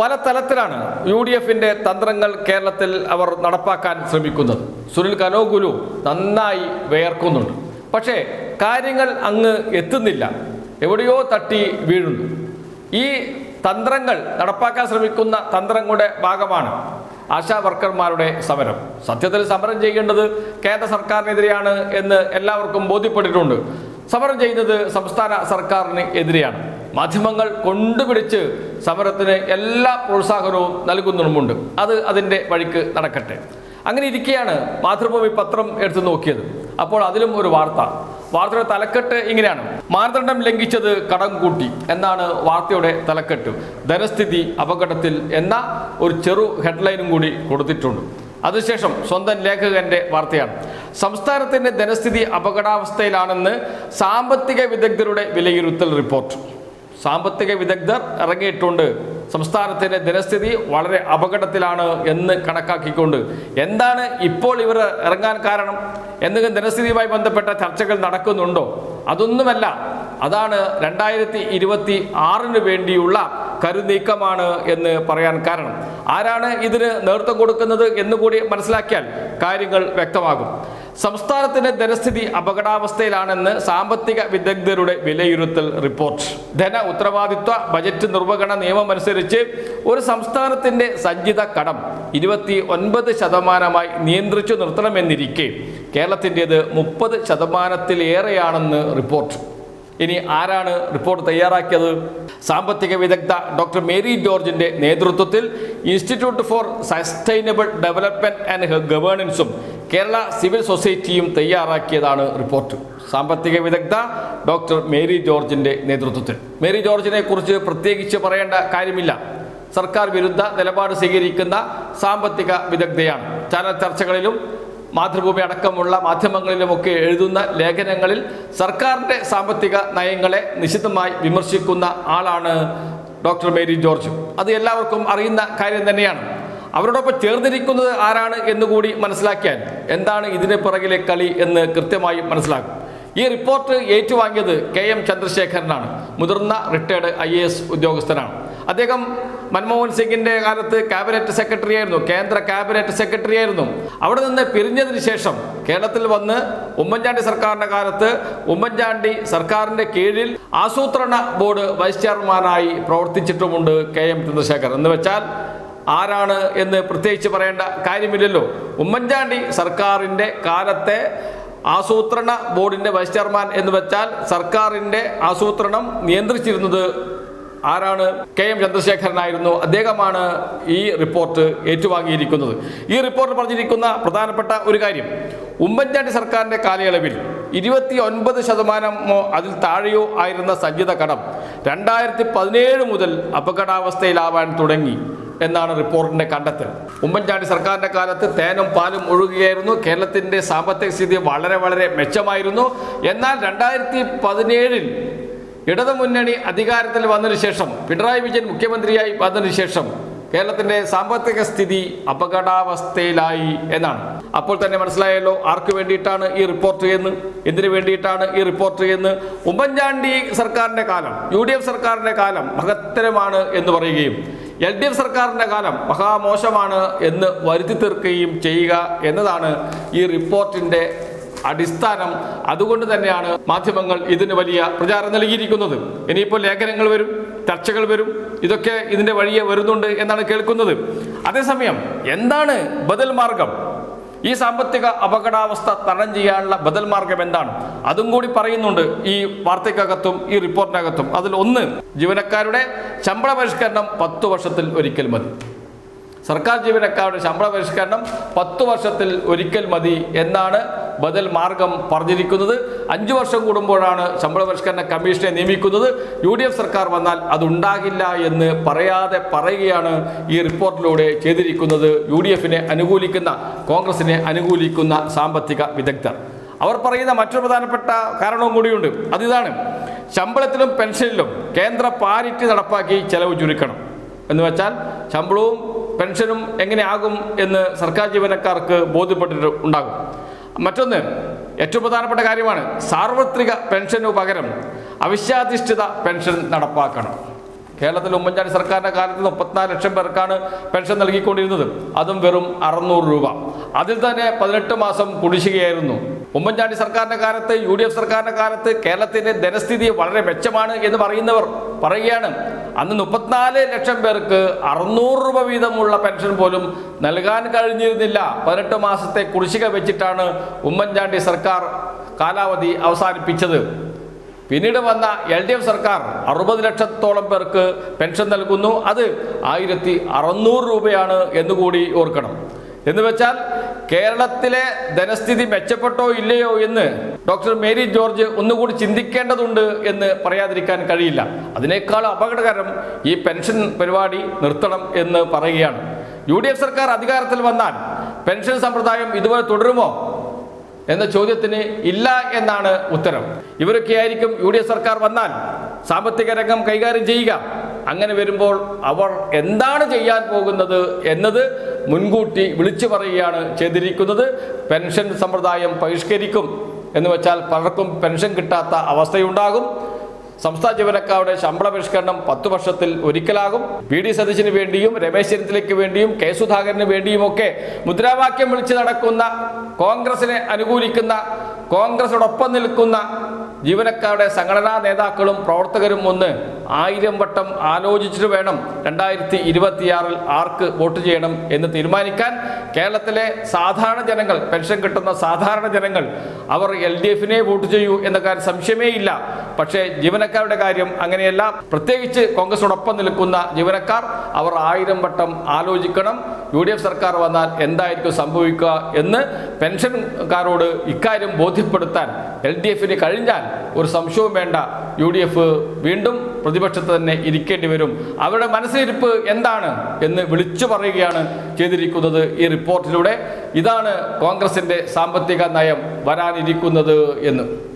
പല തലത്തിലാണ് U D എഫിന്റെ തന്ത്രങ്ങൾ കേരളത്തിൽ അവർ നടപ്പാക്കാൻ ശ്രമിക്കുന്നത്. സുനിൽ കനോഗുലു നന്നായി വേർക്കുന്നുണ്ട് പക്ഷേ കാര്യങ്ങൾ അങ്ങ് എത്തുന്നില്ല. എവിടെയോ തട്ടി വീഴുന്നു. ഈ തന്ത്രങ്ങൾ നടപ്പാക്കാൻ ശ്രമിക്കുന്ന തന്ത്രങ്ങളുടെ ഭാഗമാണ് ആശാ വർക്കർമാരുടെ സമരം. സത്യത്തിൽ സമരം ചെയ്യേണ്ടത് കേന്ദ്ര സർക്കാരിനെതിരെയാണ് എന്ന് എല്ലാവർക്കും ബോധ്യപ്പെട്ടിട്ടുണ്ട്. സമരം ചെയ്യുന്നത് സംസ്ഥാന സർക്കാരിന് എതിരെയാണ്. മാധ്യമങ്ങൾ കൊണ്ടുപിടിച്ച് സമരത്തിന് എല്ലാ പ്രോത്സാഹനവും നൽകുന്നുമുണ്ട് അത് അതിന്റെ വഴിക്ക് നടക്കട്ടെ. അങ്ങനെ ഇരിക്കെയാണ് മാതൃഭൂമി പത്രം എടുത്തു നോക്കിയത്. അപ്പോൾ അതിലും ഒരു വാർത്ത. വാർത്തയുടെ തലക്കെട്ട് ഇങ്ങനെയാണ്. മാനദണ്ഡം ലംഘിച്ചത് കടം കൂട്ടി എന്നാണ് വാർത്തയുടെ തലക്കെട്ട്. ധനസ്ഥിതി അപകടത്തിൽ എന്ന ഒരു ചെറു ഹെഡ്ലൈനും കൂടി കൊടുത്തിട്ടുണ്ട്. അതിനുശേഷം സ്വന്തം ലേഖകന്റെ വാർത്തയാണ്. സംസ്ഥാനത്തിന്റെ ധനസ്ഥിതി അപകടാവസ്ഥയിലാണെന്ന് സാമ്പത്തിക വിദഗ്ധരുടെ വിലയിരുത്തൽ റിപ്പോർട്ട്. സാമ്പത്തിക വിദഗ്ധർ ഇറങ്ങിയിട്ടുണ്ട്. സംസ്ഥാനത്തിന്റെ ധനസ്ഥിതി വളരെ അപകടത്തിലാണ് എന്ന് കണക്കാക്കിക്കൊണ്ട്. എന്താണ് ഇപ്പോൾ ഇവർ ഇറങ്ങാൻ കാരണം? എന്തെങ്കിലും ധനസ്ഥിതിയുമായി ബന്ധപ്പെട്ട ചർച്ചകൾ നടക്കുന്നുണ്ടോ? അതൊന്നുമല്ല. അതാണ് രണ്ടായിരത്തി ഇരുപത്തി ആറിന് വേണ്ടിയുള്ള കരുനീക്കമാണ് എന്ന് പറയാൻ കാരണം. ആരാണ് ഇതിന് നേതൃത്വം കൊടുക്കുന്നത് എന്നുകൂടി മനസ്സിലാക്കിയാൽ കാര്യങ്ങൾ വ്യക്തമാകും. സംസ്ഥാനത്തിന്റെ ധനസ്ഥിതി അപകടാവസ്ഥയിലാണെന്ന് സാമ്പത്തിക വിദഗ്ധരുടെ വിലയിരുത്തൽ റിപ്പോർട്ട്. ധന ഉത്തരവാദിത്വ ബജറ്റ് നിർവഹണ നിയമം അനുസരിച്ച് ഒരു സംസ്ഥാനത്തിന്റെ സഞ്ചിത കടം ഇരുപത്തി ഒൻപത് ശതമാനമായി നിയന്ത്രിച്ചു നിർത്തണമെന്നിരിക്കെ കേരളത്തിന്റെത് മുപ്പത് ശതമാനത്തിലേറെയാണെന്ന് റിപ്പോർട്ട്. ഇനി ആരാണ് റിപ്പോർട്ട് തയ്യാറാക്കിയത്? സാമ്പത്തിക വിദഗ്ധ ഡോക്ടർ മേരി ജോർജിന്റെ നേതൃത്വത്തിൽ institute for sustainable development and ഗവേണൻസും Kerala civil സൊസൈറ്റിയും തയ്യാറാക്കിയതാണ് റിപ്പോർട്ട്. സാമ്പത്തിക വിദഗ്ധ ഡോക്ടർ മേരി ജോർജിന്റെ നേതൃത്വത്തിൽ. മേരി ജോർജിനെ കുറിച്ച് പ്രത്യേകിച്ച് പറയേണ്ട കാര്യമില്ല. സർക്കാർ വിരുദ്ധ നിലപാട് സ്വീകരിക്കുന്ന സാമ്പത്തിക വിദഗ്ധയാണ്. ചാനൽ ചർച്ചകളിലും മാതൃഭൂമി അടക്കമുള്ള മാധ്യമങ്ങളിലുമൊക്കെ എഴുതുന്ന ലേഖനങ്ങളിൽ സർക്കാരിന്റെ സാമ്പത്തിക നയങ്ങളെ നിശിതമായി വിമർശിക്കുന്ന ആളാണ് ഡോക്ടർ മേരി ജോർജ്. അത് എല്ലാവർക്കും അറിയുന്ന കാര്യം തന്നെയാണ്. അവരോടൊപ്പം ചേർന്നിരിക്കുന്നത് ആരാണ് എന്നുകൂടി മനസ്സിലാക്കിയാൽ എന്താണ് ഇതിന് പിറകിലെ കളി എന്ന് കൃത്യമായി മനസ്സിലാക്കും. ഈ റിപ്പോർട്ട് ഏറ്റുവാങ്ങിയത് കെ എം ചന്ദ്രശേഖരനാണ്. മുതിർന്ന റിട്ടയർഡ് ഐ ഉദ്യോഗസ്ഥനാണ്. അദ്ദേഹം മൻമോഹൻ സിംഗിന്റെ കാലത്ത് ക്യാബിനറ്റ് സെക്രട്ടറി ആയിരുന്നു കേന്ദ്ര ക്യാബിനറ്റ് സെക്രട്ടറി ആയിരുന്നു. അവിടെ നിന്ന് പിരിഞ്ഞതിന് ശേഷം കേരളത്തിൽ വന്ന് ഉമ്മൻചാണ്ടി സർക്കാരിന്റെ കാലത്ത് ഉമ്മൻചാണ്ടി സർക്കാരിന്റെ കീഴിൽ ആസൂത്രണ ബോർഡ് വൈസ് ചെയർമാനായി പ്രവർത്തിച്ചിട്ടുമുണ്ട് കെ എം ചന്ദ്രശേഖർ. എന്ന് വെച്ചാൽ ആരാണ് എന്ന് പ്രത്യേകിച്ച് പറയേണ്ട കാര്യമില്ലല്ലോ. ഉമ്മൻചാണ്ടി സർക്കാരിന്റെ കാലത്തെ ആസൂത്രണ ബോർഡിന്റെ വൈസ് ചെയർമാൻ എന്ന് വെച്ചാൽ സർക്കാരിന്റെ ആസൂത്രണം നിയന്ത്രിച്ചിരുന്നത് ആരാണ് കെ എം ചന്ദ്രശേഖരനായിരുന്നു? അദ്ദേഹമാണ് ഈ റിപ്പോർട്ട് ഏറ്റുവാങ്ങിയിരിക്കുന്നത്. ഈ റിപ്പോർട്ട് പറഞ്ഞിരിക്കുന്ന പ്രധാനപ്പെട്ട ഒരു കാര്യം ഉമ്മൻചാണ്ടി സർക്കാരിന്റെ കാലയളവിൽ ഇരുപത്തി ഒൻപത് ശതമാനമോ അതിൽ താഴെയോ ആയിരുന്ന സഞ്ചിത കടം രണ്ടായിരത്തി പതിനേഴ് മുതൽ അപകടാവസ്ഥയിലാവാൻ തുടങ്ങി എന്നാണ് റിപ്പോർട്ടിന്റെ കണ്ടെത്തൽ. ഉമ്മൻചാണ്ടി സർക്കാരിന്റെ കാലത്ത് തേനും പാലും ഒഴുകുകയായിരുന്നു. കേരളത്തിന്റെ സാമ്പത്തിക സ്ഥിതി വളരെ വളരെ മെച്ചമായിരുന്നു. എന്നാൽ രണ്ടായിരത്തി പതിനേഴിൽ ഇടതുമുന്നണി അധികാരത്തിൽ വന്നതിനു ശേഷം പിണറായി വിജയൻ മുഖ്യമന്ത്രിയായി വന്നതിനു ശേഷം കേരളത്തിന്റെ സാമ്പത്തിക സ്ഥിതി അപകടാവസ്ഥയിലായി എന്നാണ്. അപ്പോൾ തന്നെ മനസ്സിലായല്ലോ ആർക്ക് വേണ്ടിയിട്ടാണ് ഈ റിപ്പോർട്ട് എന്ന് എന്തിനു വേണ്ടിയിട്ടാണ് ഈ റിപ്പോർട്ട് എന്ന് ഉമ്മൻചാണ്ടി സർക്കാരിന്റെ കാലം യു ഡി എഫ് സർക്കാരിന്റെ കാലം മഹത്തരമാണ് എന്ന് പറയുകയും എൽ ഡി എഫ് സർക്കാരിന്റെ കാലം മഹാമോശമാണ് എന്ന് വരുത്തി തീർക്കുകയും ചെയ്യുക എന്നതാണ് ഈ റിപ്പോർട്ടിന്റെ അടിസ്ഥാനം അതുകൊണ്ട് തന്നെയാണ് മാധ്യമങ്ങൾ ഇതിന് വലിയ പ്രചാരം നൽകിയിരിക്കുന്നത്. ഇനിയിപ്പോൾ ലേഖനങ്ങൾ വരും ചർച്ചകൾ വരും ഇതൊക്കെ ഇതിന്റെ വഴിയെ വരുന്നുണ്ട് എന്നാണ് കേൾക്കുന്നത്. അതേസമയം എന്താണ് ബദൽ മാർഗം? ഈ സാമ്പത്തിക അപകടാവസ്ഥ തരണം ചെയ്യാനുള്ള ബദൽ മാർഗം എന്താണ്? അതും കൂടി പറയുന്നുണ്ട് ഈ വാർത്തയ്ക്കകത്തും ഈ റിപ്പോർട്ടിനകത്തും. അതിൽ ഒന്ന് ജീവനക്കാരുടെ ശമ്പള പരിഷ്കരണം പത്തു വർഷത്തിൽ ഒരിക്കൽ മതി. സർക്കാർ ജീവനക്കാരുടെ ശമ്പള പരിഷ്കരണം പത്തു വർഷത്തിൽ ഒരിക്കൽ മതി എന്നാണ് ബദൽ മാർഗം പറഞ്ഞിരിക്കുന്നത്. അഞ്ചു വർഷം കൂടുമ്പോഴാണ് ശമ്പള പരിഷ്കരണ കമ്മീഷനെ നിയമിക്കുന്നത്. യു ഡി എഫ് സർക്കാർ വന്നാൽ അതുണ്ടാകില്ല എന്ന് പറയാതെ പറയുകയാണ് ഈ റിപ്പോർട്ടിലൂടെ ചെയ്തിരിക്കുന്നത്. യു ഡി എഫിനെ അനുകൂലിക്കുന്ന കോൺഗ്രസിനെ അനുകൂലിക്കുന്ന സാമ്പത്തിക വിദഗ്ധർ. അവർ പറയുന്ന മറ്റൊരു പ്രധാനപ്പെട്ട കാരണവും കൂടിയുണ്ട്. അതിതാണ് ശമ്പളത്തിലും പെൻഷനിലും കേന്ദ്ര പാരിറ്റി നടപ്പാക്കി ചെലവ് ചുരുക്കണം. എന്ന് വെച്ചാൽ ശമ്പളവും പെൻഷനും എങ്ങനെയാകും എന്ന് സർക്കാർ ജീവനക്കാർക്ക് ബോധ്യപ്പെട്ടിട്ട് ഉണ്ടാകും. മറ്റൊന്ന് ഏറ്റവും പ്രധാനപ്പെട്ട കാര്യമാണ് സാർവത്രിക പെൻഷനു പകരം അവിശ്യാധിഷ്ഠിത പെൻഷൻ നടപ്പാക്കണം. കേരളത്തിൽ ഉമ്മൻചാണ്ടി സർക്കാരിന്റെ കാലത്ത് മുപ്പത്തിനാല് ലക്ഷം പേർക്കാണ് പെൻഷൻ നൽകിക്കൊണ്ടിരുന്നത്. അതും വെറും അറുന്നൂറ് രൂപ. അതിൽ തന്നെ പതിനെട്ട് മാസം കുടിശ്ശികയായിരുന്നു. ഉമ്മൻചാണ്ടി സർക്കാരിന്റെ കാലത്ത് യു ഡി എഫ് സർക്കാരിന്റെ കാലത്ത് കേരളത്തിന്റെ ധനസ്ഥിതി വളരെ മെച്ചമാണ് എന്ന് പറയുന്നവർ പറയുകയാണ്. അന്ന് മുപ്പത്തിനാല് ലക്ഷം പേർക്ക് അറുന്നൂറ് രൂപ വീതമുള്ള പെൻഷൻ പോലും നൽകാൻ കഴിഞ്ഞിരുന്നില്ല. പതിനെട്ട് മാസത്തെ കുടിശ്ശിക വെച്ചിട്ടാണ് ഉമ്മൻചാണ്ടി സർക്കാർ കാലാവധി അവസാനിപ്പിച്ചത്. പിന്നീട് വന്ന എൽ ഡി എഫ് സർക്കാർ അറുപത് ലക്ഷത്തോളം പേർക്ക് പെൻഷൻ നൽകുന്നു. അത് ആയിരത്തി അറുന്നൂറ് രൂപയാണ് എന്നുകൂടി ഓർക്കണം. എന്ന് വെച്ചാൽ കേരളത്തിലെ ധനസ്ഥിതി മെച്ചപ്പെട്ടോ ഇല്ലയോ എന്ന് ഡോക്ടർ മേരി ജോർജ് ഒന്നുകൂടി ചിന്തിക്കേണ്ടതുണ്ട് എന്ന് പറയാതിരിക്കാൻ കഴിയില്ല. അതിനേക്കാൾ അപകടകരം ഈ പെൻഷൻ പരിപാടി നിർത്തണം എന്ന് പറയുകയാണ്. യു ഡി എഫ് സർക്കാർ അധികാരത്തിൽ വന്നാൽ പെൻഷൻ സമ്പ്രദായം ഇതുപോലെ തുടരുമോ എന്ന ചോദ്യത്തിന് ഇല്ല എന്നാണ് ഉത്തരം. ഇവരൊക്കെ ആയിരിക്കും യു സർക്കാർ വന്നാൽ സാമ്പത്തിക രംഗം കൈകാര്യം ചെയ്യുക. അങ്ങനെ വരുമ്പോൾ അവർ എന്താണ് ചെയ്യാൻ പോകുന്നത് എന്നത് മുൻകൂട്ടി വിളിച്ചു പറയുകയാണ് ചെയ്തിരിക്കുന്നത്. പെൻഷൻ സമ്പ്രദായം പരിഷ്കരിക്കും എന്ന് വെച്ചാൽ പലർക്കും പെൻഷൻ കിട്ടാത്ത അവസ്ഥയുണ്ടാകും. സംസ്ഥാന ജീവനക്കാരുടെ ശമ്പള പരിഷ്കരണം പത്ത് വർഷത്തിൽ ഒരിക്കലാകും. വി ഡി സതീശന് വേണ്ടിയും രമേശ് ചെന്നിത്തലയ്ക്ക് വേണ്ടിയും കെ സുധാകരന് വേണ്ടിയുമൊക്കെ മുദ്രാവാക്യം വിളിച്ച് നടക്കുന്ന കോൺഗ്രസിനെ അനുകൂലിക്കുന്ന കോൺഗ്രസോടൊപ്പം നിൽക്കുന്ന ജീവനക്കാരുടെ സംഘടനാ നേതാക്കളും പ്രവർത്തകരും ഒന്ന് ആയിരം വട്ടം ആലോചിച്ചിട്ട് വേണം രണ്ടായിരത്തി ഇരുപത്തിയാറിൽ ആർക്ക് വോട്ട് ചെയ്യണം എന്ന് തീരുമാനിക്കാൻ. കേരളത്തിലെ സാധാരണ ജനങ്ങൾ പെൻഷൻ കിട്ടുന്ന സാധാരണ ജനങ്ങൾ അവർ എൽ ഡി എഫിനെ വോട്ട് ചെയ്യൂ എന്ന കാര്യം സംശയമേ ഇല്ല പക്ഷേ ജീവനക്കാരുടെ കാര്യം അങ്ങനെയല്ല. പ്രത്യേകിച്ച് കോൺഗ്രസോടൊപ്പം നിൽക്കുന്ന ജീവനക്കാർ അവർ ആയിരം വട്ടം ആലോചിക്കണം. യു ഡി എഫ് സർക്കാർ വന്നാൽ എന്തായിരിക്കും സംഭവിക്കുക എന്ന് പെൻഷൻകാരോട് ഇക്കാര്യം ബോധ്യപ്പെടുത്താൻ എൽ ഡി എഫിന് കഴിഞ്ഞാൽ ഒരു സംശയവും വേണ്ട. യു ഡി എഫ് വീണ്ടും പ്രതിപക്ഷത്ത് തന്നെ ഇരിക്കേണ്ടി വരും. അവരുടെ മനസ്സിരിപ്പ് എന്താണ് എന്ന് വിളിച്ചു പറയുകയാണ് ചെയ്തിരിക്കുന്നത് ഈ റിപ്പോർട്ടിലൂടെ. ഇതാണ് കോൺഗ്രസിന്റെ സാമ്പത്തിക നയം വരാനിരിക്കുന്നത് എന്ന്.